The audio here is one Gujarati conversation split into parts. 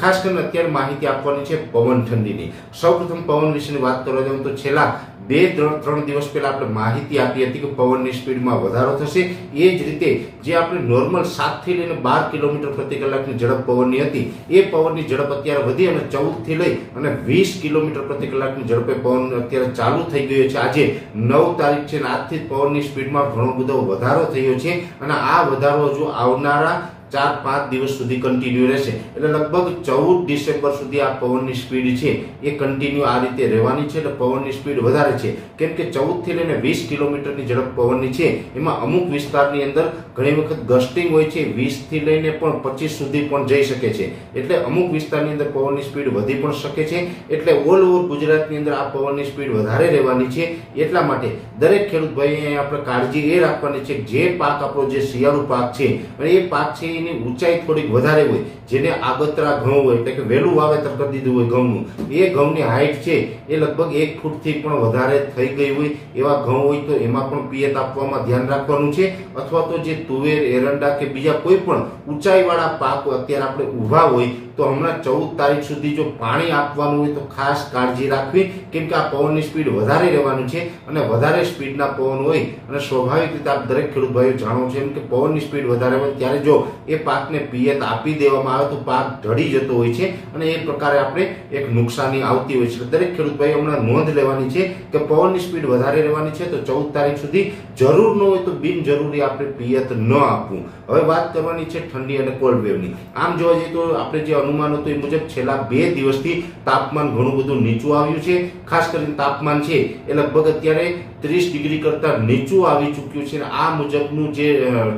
ખાસ કરીને અત્યારે માહિતી આપવાની છે પવન ઠંડીની. સૌપ્રથમ પવન વિશેની વાત કરવા જાઉં તો છેલ્લા બે, ત્રણ ત્રણ દિવસ પહેલા આપણે માહિતી આપી હતી કે પવનની સ્પીડમાં વધારો થશે. એ જ રીતે જે આપણે નોર્મલ સાતથી લઈને બાર કિલોમીટર પ્રતિ કલાકની ઝડપ પવનની હતી, એ પવનની ઝડપ અત્યારે વધી અને ચૌદથી લઈ અને વીસ કિલોમીટર પ્રતિ કલાકની ઝડપે પવન અત્યારે ચાલુ થઈ ગયો છે. આજે નવ તારીખ છે અને આજથી પવનની સ્પીડમાં ઘણો બધો વધારો થયો છે. અને આ વધારો જો આવનારા ચાર પાંચ દિવસ સુધી કન્ટિન્યુ રહેશે. એટલે લગભગ ચૌદ ડિસેમ્બર સુધી આ પવનની સ્પીડ છે એ કન્ટિન્યુ આ રીતે રહેવાની છે એટલે પવનની સ્પીડ વધારે છે. કેમ કે ચૌદથી લઈને વીસ કિલોમીટરની ઝડપ પવનની છે. એમાં અમુક વિસ્તારની અંદર ઘણી વખત ગસ્ટિંગ હોય છે, વીસથી લઈને પણ પચીસ સુધી પણ જઈ શકે છે. એટલે અમુક વિસ્તારની અંદર પવનની સ્પીડ વધી પણ શકે છે. એટલે ઓલ ઓવર ગુજરાતની અંદર આ પવનની સ્પીડ વધારે રહેવાની છે. એટલા માટે દરેક ખેડૂત ભાઈ આપણે કાળજી એ રાખવાની છે જે પાક આપણો જે શિયાળુ પાક છે, અને એ પાક છે એની ઊંચાઈ થોડીક વધારે હોય, જેને આગતરા ઘઉં હોય, એટલે કે વહેલું વાવેતર કરી દીધું હોય ઘઉંનું, એ ઘઉંની હાઈટ છે, એ લગભગ એક ફૂટથી પણ વધારે થઈ ગઈ હોય એવા ઘઉં હોય તો એમાં પણ પિયત આપવામાં ધ્યાન રાખવાનું છે. અથવા તો જે તુવેર, એરંડા કે બીજા કોઈ પણ ઊંચાઈવાળા પાક અત્યારે આપણે ઊભા હોય તો હમણાં ચૌદ તારીખ સુધી જો પાણી આપવાનું હોય તો ખાસ કાળજી રાખવી, કેમ કે આ પવનની સ્પીડ વધારે રહેવાની છે અને વધારે સ્પીડના પવન હોય અને સ્વાભાવિક રીતે આપ દરેક ખેડૂત ભાઈઓ જાણો છો એમ કે પવનની સ્પીડ વધારે હોય ત્યારે જો એ પાકને પિયત આપી દેવામાં આવે તો પાક ઢળી જતો હોય છે અને એ પ્રકારે આપણે એક નુકસાની આવતી હોય છે. દરેક ખેડૂત ભાઈ હમણાં નોંધ લેવાની છે કે પવનની સ્પીડ વધારે રહેવાની છે તો ચૌદ તારીખ સુધી જરૂર ન હોય તો બિનજરૂરી આપણે પિયત ન આપવું. હવે વાત કરવાની છે ઠંડી અને કોલ્ડ વેવની આમ જોવા જઈએ તો આપણે જે અનુમાન હતું એ મુજબ છેલ્લા બે દિવસથી તાપમાન ઘણું બધું નીચું આવ્યું છે. ખાસ કરીને તાપમાન છે એ લગભગ અત્યારે ત્રીસ ડિગ્રી કરતાં નીચું આવી ચૂક્યું છે. આ મુજબનું જે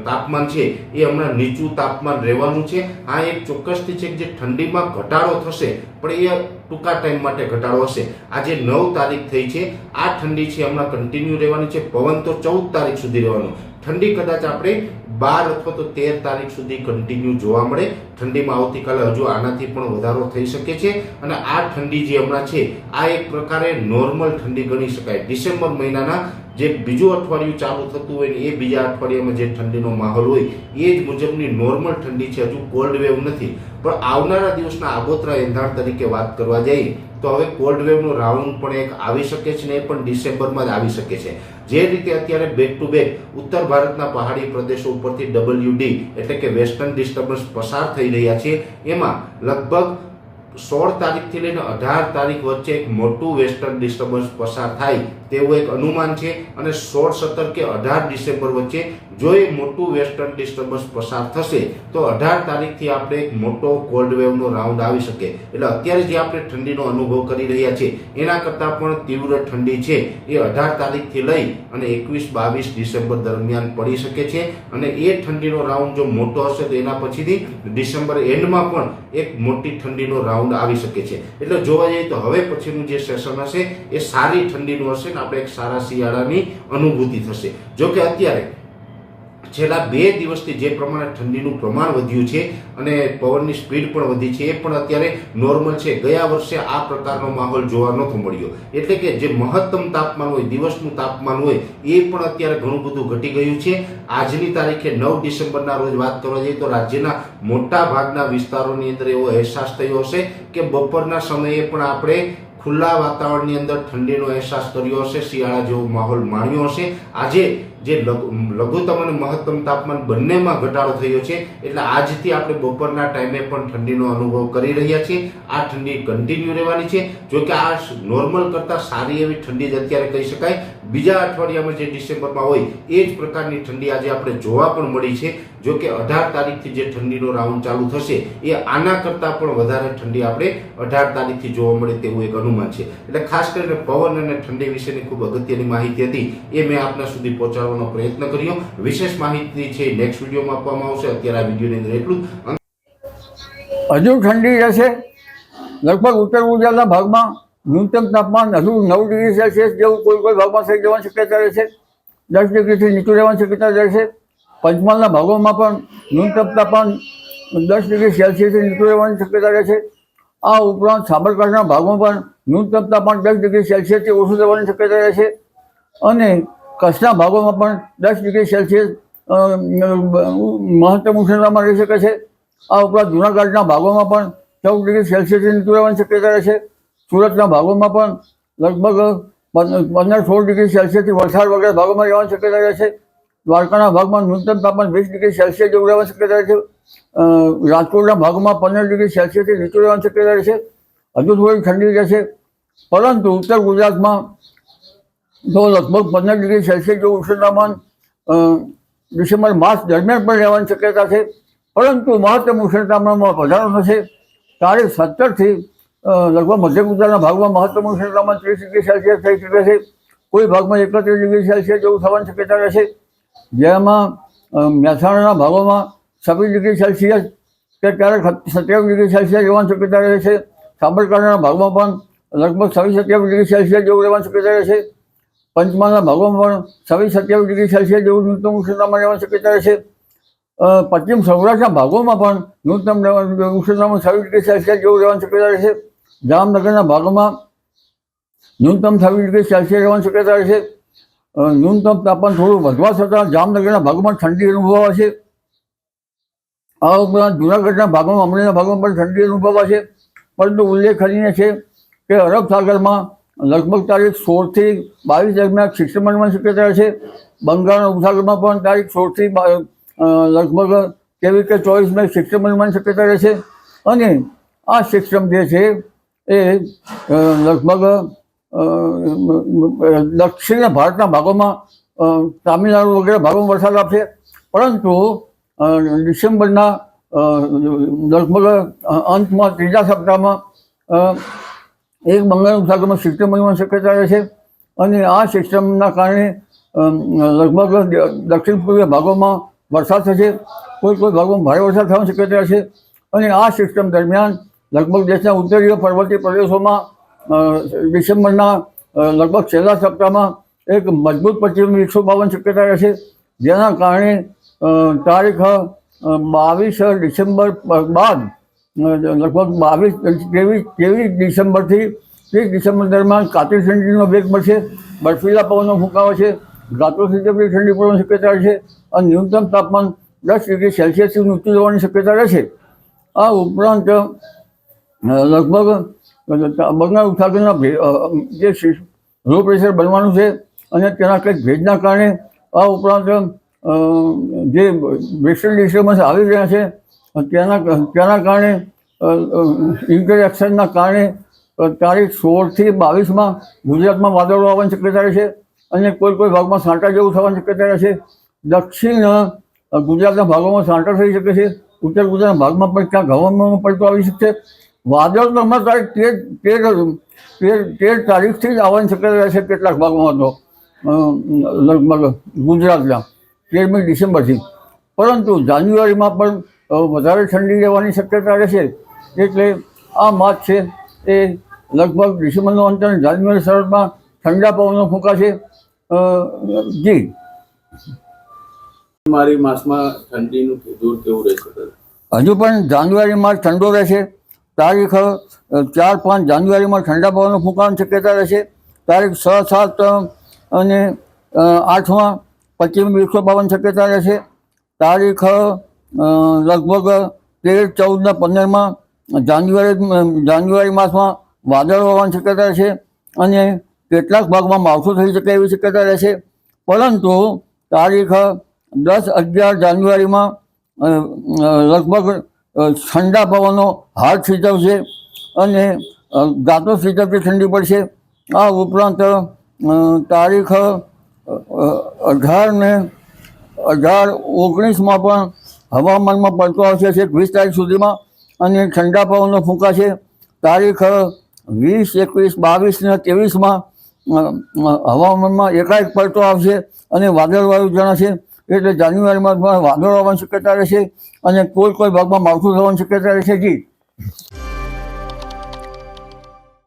તાપમાન છે એ હમણાં નીચું તાપમાન રહેવાનું છે. આ એક ચોક્કસથી છે કે જે ઠંડીમાં ઘટાડો થશે, પણ એ ટૂંકા ટાઈમ માટે ઘટાડો હશે. આજે નવ તારીખ થઈ છે. આ ઠંડી છે હમણાં કન્ટિન્યુ રહેવાની છે. પવન તો ચૌદ તારીખ સુધી રહેવાનો. ઠંડી કદાચ આપણે બાર અથવા તો તેર તારીખ સુધી કન્ટિન્યુ જોવા મળે. ઠંડીમાં આવતીકાલે હજુ આનાથી પણ વધારો થઈ શકે છે. અને આ ઠંડી જે હમણાં છે, આ એક પ્રકારે નોર્મલ ઠંડી ગણી શકાય. ડિસેમ્બર મહિનાના જે બીજું અઠવાડિયું ચાલુ થતું હોય ને એ બીજા અઠવાડિયામાં જે ઠંડીનો માહોલ હોય, એ જ મુજબની નોર્મલ ઠંડી છે. હજુ કોલ્ડ વેવ નથી. પણ આવનારા દિવસના આગોતરા એંધાણ તરીકે વાત કરવા જઈએ, તો હવે કોલ્ડ વેવનો રાઉન્ડ પણ એક આવી શકે છે ને એ પણ ડિસેમ્બરમાં જ આવી શકે છે. જે રીતે અત્યારે બેક ટુ બેક ઉત્તર ભારતના પહાડી પ્રદેશો ઉપરથી ડબલ્યુડી એટલે કે વેસ્ટર્ન ડિસ્ટર્બન્સ પસાર થઈ રહ્યા છે. એમાં લગભગ સોળ તારીખથી લઈને અઢાર તારીખ વચ્ચે એક મોટું વેસ્ટર્ન ડિસ્ટર્બન્સ પસાર થાય તેવું એક અનુમાન છે. અને સોળ સત્તર કે અઢાર ડિસેમ્બર વચ્ચે જો એ મોટું વેસ્ટર્ન ડિસ્ટર્બન્સ પસાર થશે, તો અઢાર તારીખથી આપણે એક મોટો કોલ્ડ વેવનો રાઉન્ડ આવી શકે. એટલે અત્યારે જે આપણે ઠંડીનો અનુભવ કરી રહ્યા છીએ, એના કરતાં પણ તીવ્ર ઠંડી છે એ અઢાર તારીખથી લઈ અને એકવીસ બાવીસ ડિસેમ્બર દરમિયાન પડી શકે છે. અને એ ઠંડીનો રાઉન્ડ જો મોટો હશે, તો એના પછીથી ડિસેમ્બર એન્ડમાં પણ એક મોટી ઠંડીનો રાઉન્ડ આવી શકે છે. એટલે જોવા જઈએ તો હવે પછીનું જે સેશન હશે, એ સારી ઠંડીનું હશે ને આપણે એક સારા શિયાળાની અનુભૂતિ થશે. જોકે અત્યારે છેલ્લા બે દિવસથી જે પ્રમાણે ઠંડીનું પ્રમાણ વધ્યું છે અને પવનની સ્પીડ પણ વધી છે, એ પણ અત્યારે નોર્મલ છે. ગયા વર્ષે આ પ્રકારનો માહોલ જોવા નહોતો મળ્યો. એટલે કે જે મહત્તમ તાપમાન હોય, દિવસનું તાપમાન હોય, એ પણ અત્યારે ઘણું બધું ઘટી ગયું છે. આજની તારીખે નવ ડિસેમ્બરના રોજ વાત કરવા જઈએ તો રાજ્યના મોટા ભાગના વિસ્તારોની અંદર એવો અહેસાસ થયો હશે કે બપોરના સમયે પણ આપણે ખુલ્લા વાતાવરણની અંદર ઠંડીનો અહેસાસ કર્યો હશે, શિયાળા જેવો માહોલ માણ્યો હશે. આજે જે લઘુ- લઘુત્તમ અને મહત્તમ તાપમાન બંનેમાં ઘટાડો થયો છે, એટલે આજથી આપણે બપોરના ટાઈમે પણ ઠંડીનો અનુભવ કરી રહ્યા છીએ. આ ઠંડી કન્ટિન્યુ રહેવાની છે. જો કે આ નોર્મલ કરતાં સારી એવી ઠંડી જ અત્યારે કહી શકાય. બીજા અઠવાડિયામાં જે ડિસેમ્બરમાં હોય, એ જ પ્રકારની ઠંડી આજે આપણે જોવા પણ મળી છે. જો કે અઢાર તારીખથી જે ઠંડીનો રાઉન્ડ ચાલુ થશે, એ આના કરતાં પણ વધારે ઠંડી આપણે અઢાર તારીખથી જોવા મળે તેવું એક અનુમાન છે. એટલે ખાસ કરીને પવન અને ઠંડી વિશેની ખૂબ અગત્યની માહિતી હતી એ મેં આપના સુધી પહોંચાડવાનો પ્રયત્ન કર્યો. વિશેષ માહિતી છે નેક્સ્ટ વિડીયોમાં આપવામાં આવશે. અત્યારે આ વિડીયોની અંદર એટલું હજુ ઠંડી રહેશે. લગભગ ઉત્તર ગુજરાતના ભાગમાં ન્યૂનતમ તાપમાન હજુ નવ ડિગ્રી સેલ્સિયસ જેવું કોઈ કોઈ ભાગમાં થઈ જવાની શક્યતા રહેશે. દસ ડિગ્રીથી નીચું રહેવાની શક્યતા રહેશે. પંચમહાલના ભાગોમાં પણ ન્યૂનતમ તાપમાન દસ ડિગ્રી સેલ્સિયસથી નીચું રહેવાની શક્યતા રહેશે. આ ઉપરાંત સાબરકાંઠાના ભાગોમાં પણ ન્યૂનતમ તાપમાન દસ ડિગ્રી સેલ્સિયસથી ઓછું થવાની શક્યતા રહેશે અને કચ્છના ભાગોમાં પણ દસ ડિગ્રી સેલ્સિયસ મહત્તમ ઉષ્ણતામાં રહી શકે છે. આ ઉપરાંત જૂનાગઢના ભાગોમાં પણ ચૌદ ડિગ્રી સેલ્સિયસથી નીચું રહેવાની શક્યતા રહેશે સુરતના ભાગોમાં પણ લગભગ પંદ- પંદર સોળ ડિગ્રી સેલ્સિયસથી વલસાડ વગેરે ભાગોમાં રહેવાની શક્યતા રહેશે દ્વારકાના ભાગમાં ન્યૂનતમ તાપમાન વીસ ડિગ્રી સેલ્સિયસ જેવું રહેવાની શક્યતા રહેશે રાજકોટના ભાગમાં પંદર ડિગ્રી સેલ્સિયસથી નીચે રહેવાની શક્યતા રહેશે હજુ થોડી ઠંડી રહેશે. પરંતુ ઉત્તર ગુજરાતમાં તો લગભગ પંદર ડિગ્રી સેલ્સિયસ જેવું ઉષ્ણતામાન ડિસેમ્બર માસ દરમિયાન પણ રહેવાની શક્યતા છે. પરંતુ મહત્તમ ઉષ્ણતામાનમાં વધારો થશે. તારીખ સત્તરથી લગભગ મધ્ય ગુજરાતના ભાગમાં મહત્તમ ઉષ્ણતામાન ત્રીસ ડિગ્રી સેલ્સિયસ થઈ શકે છે. કોઈ ભાગમાં એકત્રીસ ડિગ્રી સેલ્સિયસ જેવું થવાની શક્યતા રહેશે. જેમાં મહેસાણાના ભાગોમાં છવ્વીસ ડિગ્રી સેલ્સિયસ કે ક્યારેક સત્યાવીસ ડિગ્રી સેલ્સિયસ રહેવાની શક્યતા રહે છે સાબરકાંઠાના ભાગમાં પણ લગભગ છવ્વીસ સત્યાવીસ ડિગ્રી સેલ્સિયસ જેવું રહેવાની શક્યતા રહે છે પંચમહાલના ભાગોમાં પણ છવ્વીસ સત્યાવીસ ડિગ્રી સેલ્સિયસ જેવું ન્યૂનતમ ઉષ્ણતામાન રહેવાની શક્યતા રહે છે પશ્ચિમ સૌરાષ્ટ્રના ભાગોમાં પણ ન્યૂનતમ ઉષ્ણતામાન છવ્વીસ ડિગ્રી સેલ્સિયસ જેવું રહેવાની શક્યતા રહે છે જામનગરના ભાગોમાં ન્યૂનતમ છવ્વીસ ડિગ્રી સેલ્સિયસ રહેવાની શક્યતા રહેશે. છે ન્યૂનતમ તાપમાન થોડું વધવા છતાં જામનગરના ભાગોમાં ઠંડી અનુભવાશે આ ઉપરાંત જૂનાગઢના ભાગોમાં, અમરેલીના ભાગોમાં પણ ઠંડી અનુભવાશે પરંતુ ઉલ્લેખનીય છે કે અરબ સાગરમાં લગભગ તારીખ સોળથી બાવીસ દરમિયાન બનવાની શક્યતા છે. બંગાળના ઉપસાગરમાં પણ તારીખ સોળથી લગભગ કેવી કે ચોવીસ મે બનવાની શક્યતા રહેશે અને આ સિસ્ટમ જે છે એ લગભગ દક્ષિણ ભારતના ભાગોમાં તામિલનાડુ વગેરે ભાગોમાં વરસાદ આપશે પરંતુ ડિસેમ્બરના લગભગ અંતમાં ત્રીજા સપ્તાહમાં એક બંગાળ ઉપસાગરમાં સિસ્ટમ બનવાની શક્યતા રહેશે અને આ સિસ્ટમના કારણે લગભગ દક્ષિણ પૂર્વીય ભાગોમાં વરસાદ થશે. કોઈ કોઈ ભાગોમાં ભારે વરસાદ થવાની શક્યતા છે અને આ સિસ્ટમ દરમિયાન લગભગ દેશના ઉત્તરીય પર્વતીય પ્રદેશોમાં ડિસેમ્બરના લગભગ છેલ્લા સપ્તાહમાં એક મજબૂત પશ્ચિમ વિક્ષોભ આવવાની શક્યતા રહેશે જેના કારણે તારીખ બાવીસ ડિસેમ્બર બાદ લગભગ બાવીસ ત્રેવીસ ત્રેવીસ ડિસેમ્બરથી ત્રીસ ડિસેમ્બર દરમિયાન કાતિલ ઠંડીનો વેગ મળશે, બર્ફીલા પવનનો ફૂંકાવો છે ગાત્રો સુધી ઠંડી પડવાની શક્યતા રહેશે અને ન્યૂનતમ તાપમાન દસ ડિગ્રી સેલ્સિયસથી ઊંચું જવાની શક્યતા રહેશે. આ ઉપરાંત લગભગ બંગાળ ઉપસાગરના જે લો પ્રેશર બનવાનું છે અને તેના કંઈક ભેજના કારણે આ ઉપરાંત જે વેસ્ટર્ન ડિસ્ટર્બન્સ આવી રહ્યા છે તેના તેના કારણે ઇન્ટરેક્શનના કારણે તારીખ સોળથી બાવીસમાં ગુજરાતમાં વાદળો આવવાની શક્યતા રહેશે અને કોઈ કોઈ ભાગમાં સાંટા જેવું થવાની શક્યતા રહેશે દક્ષિણ ગુજરાતના ભાગોમાં સાંટા થઈ શકે છે. ઉત્તર ગુજરાતના ભાગમાં પણ ક્યાંક હવામાનમાં પડતો આવી શકશે. વાદળ તો હમણાં તારીખ તેર તેર તેર તેર તારીખથી જ આવવાની શક્યતા રહેશે કેટલાક ભાગોમાં તો લગભગ ગુજરાતના. તેરમી ડિસેમ્બરથી. પરંતુ જાન્યુઆરીમાં પણ વધારે ઠંડી રહેવાની શક્યતા રહેશે. એટલે આ માસ છે એ લગભગ ડિસેમ્બરનો અંત અને જાન્યુઆરી શરૂઆતમાં ઠંડા પવનો ફૂંકાશે. જી. મારી માસમાં ઠંડીનું દૂર કેવું રહેશે હજુ પણ જાન્યુઆરીમાં ઠંડો રહેશે. તારીખ ચાર પાંચ જાન્યુઆરીમાં ઠંડા પવનો ફૂંકાવાની શક્યતા રહેશે. તારીખ છ સાત અને આઠમાં પશ્ચિમ એકસો બાવન શક્યતા રહેશે તારીખ લગભગ તેર, ચૌદ ને પંદરમાં જાન્યુઆરી જાન્યુઆરી માસમાં વાદળો હોવાની શક્યતા રહેશે અને કેટલાક ભાગમાં માવઠું થઈ શકે એવી શક્યતા રહેશે. પરંતુ તારીખ, દસ, અગિયાર જાન્યુઆરીમાં લગભગ ઠંડા પવનો હાથ થીજવશે અને ગાતો થીજવતી ઠંડી પડશે. આ ઉપરાંત તારીખ અઢાર ને અઢાર ઓગણીસમાં પણ હવામાનમાં પડતો આવશે છેક વીસ તારીખ સુધીમાં અને ઠંડા પવનો ફૂંકાશે. તારીખ વીસ, એકવીસ, બાવીસ ને ત્રેવીસમાં હવામાનમાં એકાએક પડતો આવશે અને વાદળવાયુ જણાશે. એટલે જાન્યુઆરીમાં પણ વાદળો આવવાની શક્યતા રહેશે અને કોઈ કોઈ ભાગમાં માવઠું થવાની શક્યતા રહેશે જી.